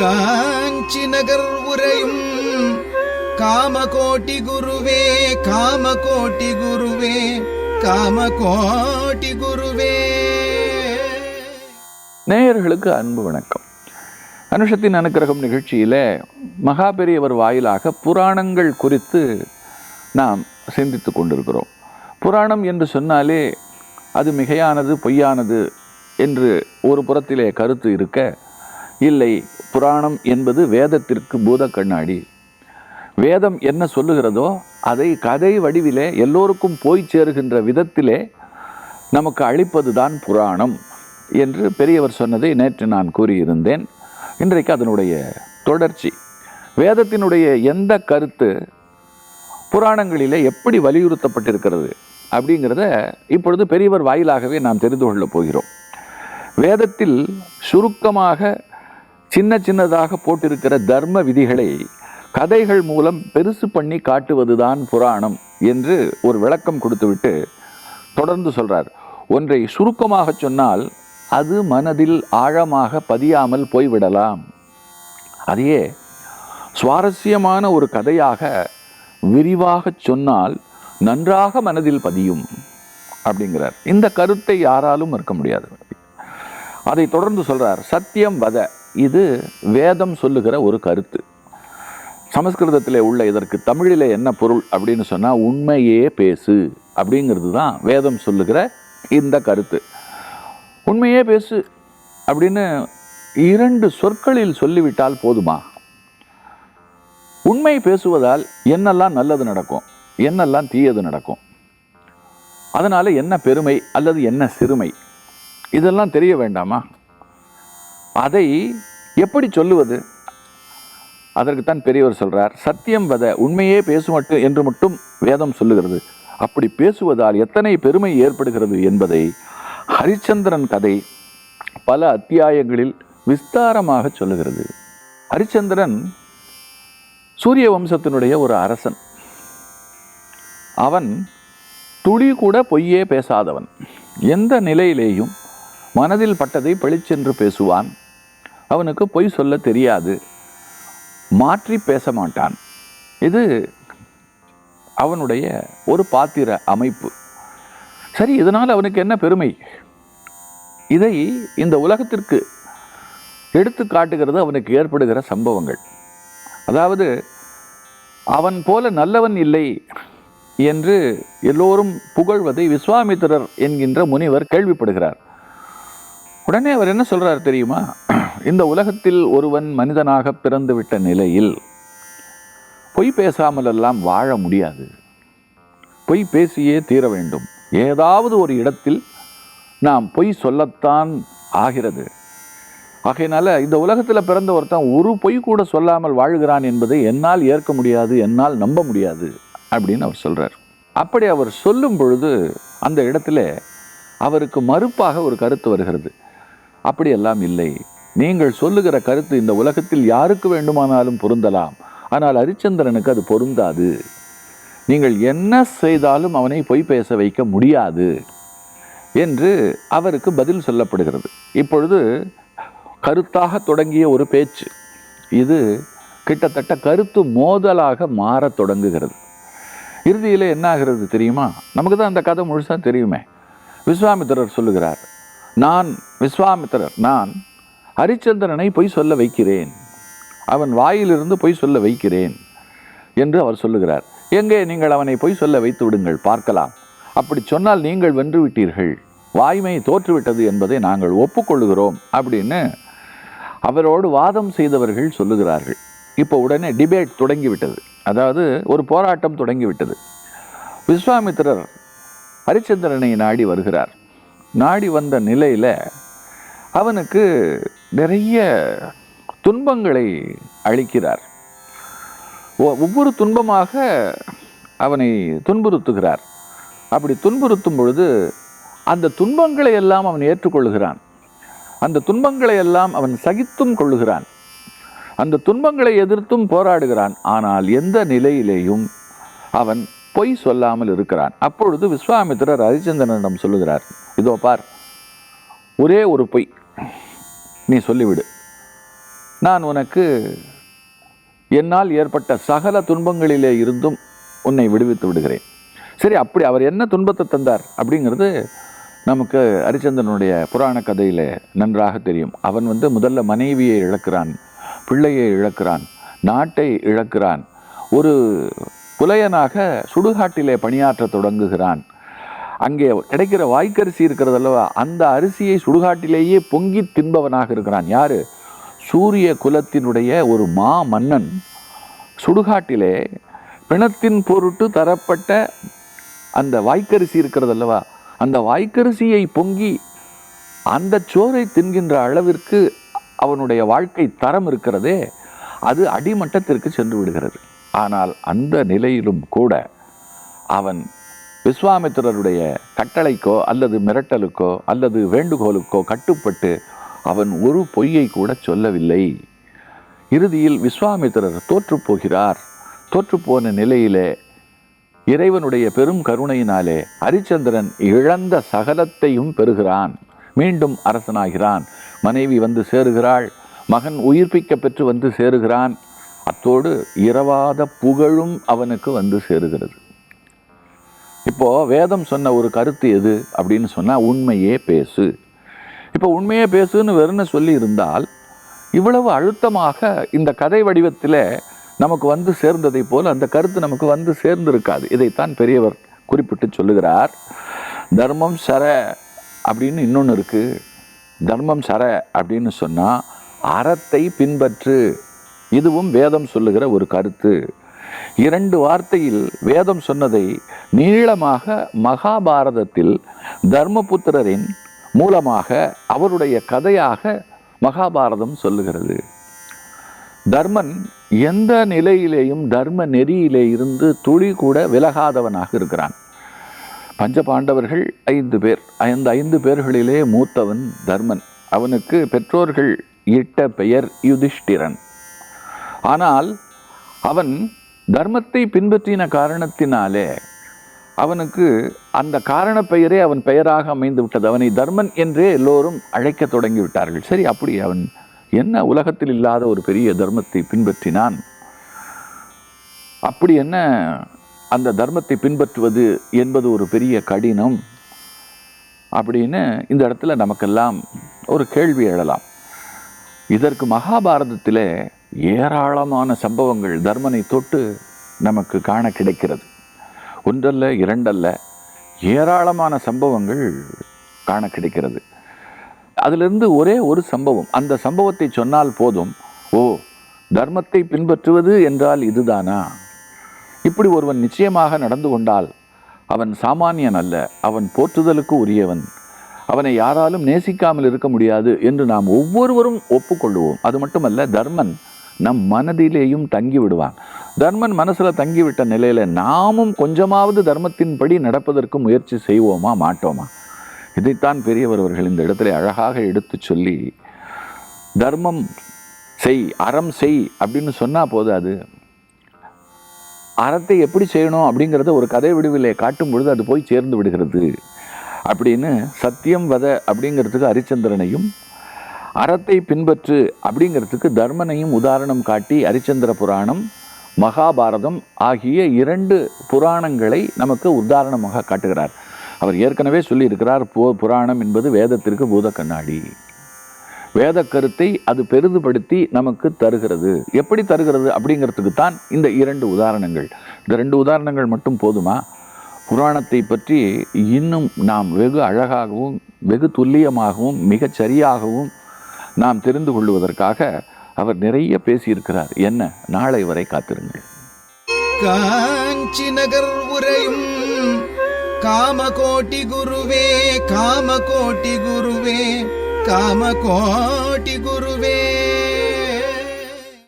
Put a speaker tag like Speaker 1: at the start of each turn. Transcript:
Speaker 1: காஞ்சி நகர் உரையும் காமகோட்டி குருவே காமகோட்டி குருவே காமகோட்டி குருவே.
Speaker 2: நேயர்களுக்கு அன்பு வணக்கம். அனுஷத்தின் அனுக்கிரகம் நிகழ்ச்சியில் மகாபெரியவர் வாயிலாக புராணங்கள் குறித்து நாம் சிந்தித்து கொண்டிருக்கிறோம். புராணம் என்று சொன்னாலே அது மிகையானது பொய்யானது என்று ஒரு புறத்திலே கருத்து இருக்க இல்லை புராணம் என்பது வேதத்திற்கு பூத கண்ணாடி வேதம் என்ன சொல்லுகிறதோ அதை கதை வடிவிலே எல்லோருக்கும் போய் சேருகின்ற விதத்திலே நமக்கு அளிப்பதுதான் புராணம் என்று பெரியவர் சொன்னதை நேற்று நான் கூறியிருந்தேன். இன்றைக்கு அதனுடைய தொடர்ச்சி. வேதத்தினுடைய எந்த கருத்து புராணங்களிலே எப்படி வலியுறுத்தப்பட்டிருக்கிறது அப்படிங்கிறத இப்பொழுது பெரியவர் வாயிலாகவே நாம் தெரிந்து கொள்ளப் போகிறோம். வேதத்தில் சுருக்கமாக சின்ன சின்னதாக போட்டிருக்கிற தர்ம விதிகளை கதைகள் மூலம் பெருசு பண்ணி காட்டுவதுதான் புராணம் என்று ஒரு விளக்கம் கொடுத்துவிட்டு தொடர்ந்து சொல்றார். ஒன்றை சுருக்கமாக சொன்னால் அது மனதில் ஆழமாக பதியாமல் போய்விடலாம். அதையே சுவாரஸ்யமான ஒரு கதையாக விரிவாக சொன்னால் நன்றாக மனதில் பதியும் அப்படிங்கிறார். இந்த கருத்தை யாராலும் மறுக்க முடியாது. அதை தொடர்ந்து சொல்றார். சத்தியம் வத. இது வேதம் சொல்லுகிற ஒரு கருத்து. சமஸ்கிருதத்தில் உள்ள இதற்கு தமிழில் என்ன பொருள் அப்படின்னு சொன்னால் உண்மையே பேசு அப்படிங்கிறது தான் வேதம் சொல்லுகிற இந்த கருத்து. உண்மையே பேசு அப்படின்னு இரண்டு சொற்களில் சொல்லிவிட்டால் போதுமா? உண்மை பேசுவதால் என்னெல்லாம் நல்லது நடக்கும்? என்னெல்லாம் தீயது நடக்கும்? அதனால என்ன பெருமை அல்லது என்ன சிறுமை? இதெல்லாம் தெரிய வேண்டாமா? அதை எப்படி சொல்லுவது? அதற்குத்தான் பெரியவர் சொல்றார் சத்தியம் வத உண்மையே பேசுமட்டு என்று மட்டும் வேதம் சொல்லுகிறது. அப்படி பேசுவதால் எத்தனை பெருமை ஏற்படுகிறது என்பதை ஹரிச்சந்திரன் கதை பல அத்தியாயங்களில் விஸ்தாரமாக சொல்லுகிறது. ஹரிச்சந்திரன் சூரிய வம்சத்தினுடைய ஒரு அரசன். அவன் துளி கூட பொய்யே பேசாதவன். எந்த நிலையிலேயும் மனதில் பட்டதை பளிச்சென்று பேசுவான். அவனுக்கு பொய் சொல்ல தெரியாது. மாற்றி பேச மாட்டான். இது அவனுடைய ஒரு பாத்திர அமைப்பு. சரி இதனால் அவனுக்கு என்ன பெருமை? இதை இந்த உலகத்திற்கு எடுத்து காட்டுகிறது அவனுக்கு ஏற்படுகிற சம்பவங்கள். அதாவது அவன் போல நல்லவன் இல்லை என்று எல்லோரும் புகழ்வதை விஸ்வாமித்திரர் என்கின்ற முனிவர் கேள்விப்படுகிறார். உடனே அவர் என்ன சொல்கிறார் தெரியுமா? இந்த உலகத்தில் ஒருவன் மனிதனாக பிறந்துவிட்ட நிலையில் பொய் பேசாமல் எல்லாம் வாழ முடியாது. பொய் பேசியே தீர வேண்டும். ஏதாவது ஒரு இடத்தில் நாம் பொய் சொல்லத்தான் ஆகிறது. ஆகையினால இந்த உலகத்தில் பிறந்த ஒருத்தன் ஒரு பொய் கூட சொல்லாமல் வாழ்கிறான் என்பதை என்னால் ஏற்க முடியாது என்னால் நம்ப முடியாது அப்படின்னு அவர் சொல்கிறார் அப்படி அவர் சொல்லும் பொழுது அந்த இடத்துல அவருக்கு மறுப்பாக ஒரு கருத்து வருகிறது. அப்படியெல்லாம் இல்லை. நீங்கள் சொல்லுகிற கருத்து இந்த உலகத்தில் யாருக்கு வேண்டுமானாலும் பொருந்தலாம். ஆனால் ஹரிச்சந்திரனுக்கு அது பொருந்தாது. நீங்கள் என்ன செய்தாலும் அவனை பொய் பேச வைக்க முடியாது என்று அவருக்கு பதில் சொல்லப்படுகிறது. இப்பொழுது கருத்தாக தொடங்கிய ஒரு பேச்சு. இது கிட்டத்தட்ட கருத்து மோதலாக மாறத் தொடங்குகிறது. இறுதியில் என்ன ஆகிறது தெரியுமா? நமக்கு தான் அந்த கதை முழுசாக தெரியுமே. விஸ்வாமித்திரர் சொல்லுகிறார் நான் விஸ்வாமித்திரர் நான் ஹரிச்சந்திரனை பொய் சொல்ல வைக்கிறேன். அவன் வாயிலிருந்து பொய் சொல்ல வைக்கிறேன் என்று அவர் சொல்லுகிறார். எங்கே நீங்கள் அவனை பொய் சொல்ல வைத்து விடுங்கள் பார்க்கலாம். அப்படி சொன்னால் நீங்கள் வென்று விட்டீர்கள் வாய்மை தோற்றுவிட்டது என்பதை நாங்கள் ஒப்புக்கொள்ளுகிறோம் அப்படின்னு அவரோடு வாதம் செய்தவர்கள் சொல்லுகிறார்கள். இப்போ உடனே டிபேட் தொடங்கிவிட்டது. அதாவது ஒரு போராட்டம் தொடங்கிவிட்டது. விஸ்வாமித்திரர் ஹரிச்சந்திரனை நாடி வருகிறார். நாடி வந்த நிலையில் அவனுக்கு நிறைய துன்பங்களை அளிக்கிறார். ஒ- ஒவ்வொரு துன்பமாக அவனை துன்புறுத்துகிறார். அப்படி துன்புறுத்தும் பொழுது அந்த துன்பங்களை எல்லாம் அவன் ஏற்றுக்கொள்கிறான். அந்த துன்பங்களை எல்லாம் அவன் சகித்தும் கொள்ளுகிறான். அந்த துன்பங்களை எதிர்த்தும் போராடுகிறான். ஆனால் எந்த நிலையிலேயும் அவன் பொய் சொல்லாமல் இருக்கிறான். அப்பொழுது விஸ்வாமித்திரர் ஹரிச்சந்திரனிடம் சொல்லுகிறார் இதோ பார் ஒரே ஒரு பொய். நீ சொல்லிவிடு. நான் உனக்கு என்னால் ஏற்பட்ட சகல துன்பங்களிலே இருந்தும் உன்னை விடுவித்து விடுகிறேன். சரி அப்படி அவர் என்ன துன்பத்தை தந்தார் அப்படிங்கிறது நமக்கு ஹரிச்சந்திரனுடைய புராண கதையில் நன்றாக தெரியும். அவன் வந்து முதல்ல மனைவியை இழக்கிறான் பிள்ளையை இழக்கிறான் நாட்டை இழக்கிறான் ஒரு புலையனாக சுடுகாட்டிலே பணியாற்ற தொடங்குகிறான். அங்கே கிடைக்கிற வாய்க்கரிசி இருக்கிறது அல்லவா அந்த அரிசியை சுடுகாட்டிலேயே பொங்கி தின்பவனாக இருக்கிறான். யார்? சூரிய குலத்தினுடைய ஒரு மா மன்னன் சுடுகாட்டிலே பிணத்தின் பொருட்டு தரப்பட்ட அந்த வாய்க்கரிசி இருக்கிறது அல்லவா அந்த வாய்க்கரிசியை பொங்கி அந்த சோரை தின்கின்ற அளவிற்கு அவனுடைய வாழ்க்கை தரம் இருக்கிறதே அது அடிமட்டத்திற்கு சென்று விடுகிறது. ஆனால் அந்த நிலையிலும் கூட அவன் விஸ்வாமித்திரருடைய கட்டளைக்கோ அல்லது மிரட்டலுக்கோ அல்லது வேண்டுகோளுக்கோ கட்டுப்பட்டு அவன் ஒரு பொய்யை கூட சொல்லவில்லை. இறுதியில் விஸ்வாமித்திரர் தோற்றுப்போகிறார் தோற்றுப்போன நிலையிலே இறைவனுடைய பெரும் கருணையினாலே ஹரிச்சந்திரன் இழந்த சகலத்தையும் பெறுகிறான். மீண்டும் அரசனாகிறான். மனைவி வந்து சேருகிறாள். மகன் உயிர்ப்பிக்க பெற்று வந்து சேருகிறான். அத்தோடு இரவாத புகழும் அவனுக்கு வந்து சேருகிறது. இப்போது வேதம் சொன்ன ஒரு கருத்து எது அப்படின்னு சொன்னால் உண்மையே பேசு. இப்போ உண்மையே பேசுன்னு வெறும்னு சொல்லி இருந்தால் இவ்வளவு அழுத்தமாக இந்த கதை வடிவத்தில் நமக்கு வந்து சேர்ந்ததை போல் அந்த கருத்து நமக்கு வந்து சேர்ந்திருக்காது. இதைத்தான் பெரியவர் குறிப்பிட்டு சொல்லுகிறார். தர்மம் சர அப்படின்னு இன்னொன்று இருக்குது தர்மம் சர அப்படின்னு சொன்னால் அறத்தை பின்பற்று. இதுவும் வேதம் சொல்லுகிற ஒரு கருத்து. இரண்டு வார்த்தையில் வேதம் சொன்னதை நீளமாக மகாபாரதத்தில் தர்மபுத்திரரின் மூலமாக அவருடைய கதையாக மகாபாரதம் சொல்லுகிறது. தர்மன் எந்த நிலையிலேயும் தர்ம நெறியிலே இருந்து துளி கூட விலகாதவனாக இருக்கிறான். பஞ்ச பாண்டவர்கள் ஐந்து பேர் அந்த ஐந்து பேர்களிலே மூத்தவன் தர்மன். அவனுக்கு பெற்றோர்கள் இட்ட பெயர் யுதிஷ்டிரன். ஆனால் அவன் தர்மத்தை பின்பற்றின காரணத்தினாலே அவனுக்கு அந்த காரண பெயரே அவன் பெயராக அமைந்து விட்டது. அவனை தர்மன் என்றே எல்லோரும் அழைக்க தொடங்கி விட்டார்கள் சரி அப்படி அவன் என்ன உலகத்தில் இல்லாத ஒரு பெரிய தர்மத்தை பின்பற்றினான்? அப்படி என்ன அந்த தர்மத்தை பின்பற்றுவது என்பது ஒரு பெரிய கடினம்? அப்படின்னு இந்த இடத்துல நமக்கெல்லாம் ஒரு கேள்வி எழலாம். இதற்கு மகாபாரதத்திலே ஏராளமான சம்பவங்கள் தர்மனை தொட்டு நமக்கு காண கிடைக்கிறது. ஒன்றல்ல இரண்டல்ல ஏராளமான சம்பவங்கள் காண கிடைக்கிறது அதிலிருந்து ஒரே ஒரு சம்பவம். அந்த சம்பவத்தை சொன்னால் போதும். ஓ தர்மத்தை பின்பற்றுவது என்றால் இதுதானா? இப்படி ஒருவன் நிச்சயமாக நடந்து கொண்டால் அவன் சாமானியன் அல்ல அவன் போற்றுதலுக்கு உரியவன். அவனை யாராலும் நேசிக்காமல் இருக்க முடியாது என்று நாம் ஒவ்வொருவரும் ஒப்புக்கொள்வோம். அது மட்டுமல்ல தர்மன் நம் மனதிலேயும் தங்கி விடுவான் தர்மன் மனசுல தங்கிவிட்ட நிலையில நாமும் கொஞ்சமாவது தர்மத்தின்படி நடப்பதற்கு முயற்சி செய்வோமா மாட்டோமா? இதைத்தான் பெரியவர் அவர்கள் இந்த இடத்துல அழகாக எடுத்து சொல்லி தர்மம் செய் அறம் செய் அப்படின்னு சொன்னா போதாது அறத்தை எப்படி செய்யணும்? அப்படிங்கிறத ஒரு கதை விடுவிலே காட்டும் பொழுது அது போய் சேர்ந்து விடுகிறது. அப்படின்னு சத்தியம் வத அப்படிங்கிறதுக்கு ஹரிச்சந்திரனையும் அறத்தை பின்பற்று அப்படிங்கிறதுக்கு தர்மனையும் உதாரணம் காட்டி ஹரிச்சந்திர புராணம் மகாபாரதம் ஆகிய இரண்டு புராணங்களை நமக்கு உதாரணமாக காட்டுகிறார். அவர் ஏற்கனவே சொல்லியிருக்கிறார் பு புராணம் என்பது வேதத்திற்கு பூத கண்ணாடி. வேத கருத்தை அது பெரிதுபடுத்தி நமக்கு தருகிறது. எப்படி தருகிறது அப்படிங்கிறதுக்கு தான் இந்த இரண்டு உதாரணங்கள். இந்த ரெண்டு உதாரணங்கள் மட்டும் போதுமா? புராணத்தை பற்றி இன்னும் நாம் வெகு அழகாகவும் வெகு துல்லியமாகவும் மிகச் சரியாகவும் நாம் தெரிந்து கொள்வதற்காக அவர் நிறைய பேசியிருக்கிறார். என்ன? நாளை வரை காத்திருங்கள்.
Speaker 1: காஞ்சி நகர் உரையும் காமகோட்டி குருவே காமகோட்டி குருவே காமகோட்டி குருவே.